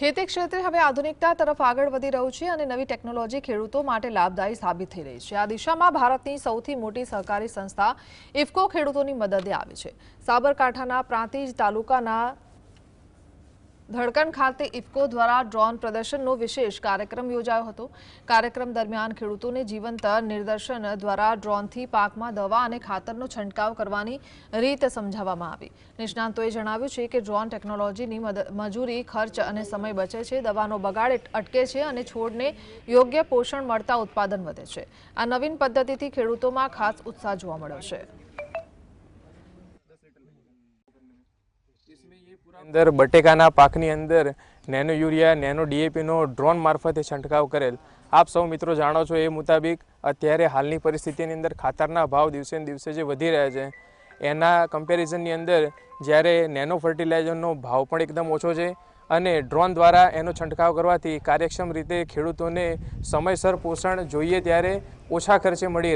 ખેતી ક્ષેત્રે હવે આધુનિકતા તરફ આગળ વધી રહ્યું છે અને નવી ટેકનોલોજી ખેડૂતો માટે લાભદાયી સાબિત થઈ રહી છે. આ દિશામાં ભારતની સૌથી મોટી સહકારી સંસ્થા ઇફકો ખેડૂતોની મદદે આવી છે. સાબરકાંઠાના પ્રાંતિજ તાલુકાના ધડકન ખાતે ઇફકો દ્વારા ડ્રોન પ્રદર્શનનો વિશેષ કાર્યક્રમ યોજાયો હતો. કાર્યક્રમ દરમિયાન ખેડૂતોને જીવંત નિદર્શન દ્વારા ડ્રોનથી પાકમાં દવા અને ખાતરનો છંટકાવ કરવાની રીત સમજાવવામાં આવી. નિષ્ણાંતોએ જણાવ્યું છે કે ડ્રોન ટેકનોલોજીની મજૂરી, ખર્ચ અને સમય બચે છે, દવાનો બગાડ અટકે છે અને છોડને યોગ્ય પોષણ મળતા ઉત્પાદન વધે છે. આ નવીન પદ્ધતિથી ખેડૂતોમાં ખાસ ઉત્સાહ જોવા મળ્યો છે. અંદર બટેકાના પાકની અંદર નેનો યુરિયા નેનો ડીએપીનો ડ્રોન મારફતે છંટકાવ કરેલ આપ સૌ મિત્રો જાણો છો એ મુતાબિક અત્યારે હાલની પરિસ્થિતિની અંદર ખાતરના ભાવ દિવસે દિવસે જે વધી રહ્યા છે એના કમ્પેરિઝનની અંદર જ્યારે નેનો ફર્ટિલાઇઝરનો ભાવ પણ એકદમ ઓછો છે અને ડ્રોન દ્વારા એનો છંટકાવ કરવાથી કાર્યક્ષમ રીતે ખેડૂતોને સમયસર પોષણ જોઈએ ત્યારે ઓછા ખર્ચે મળી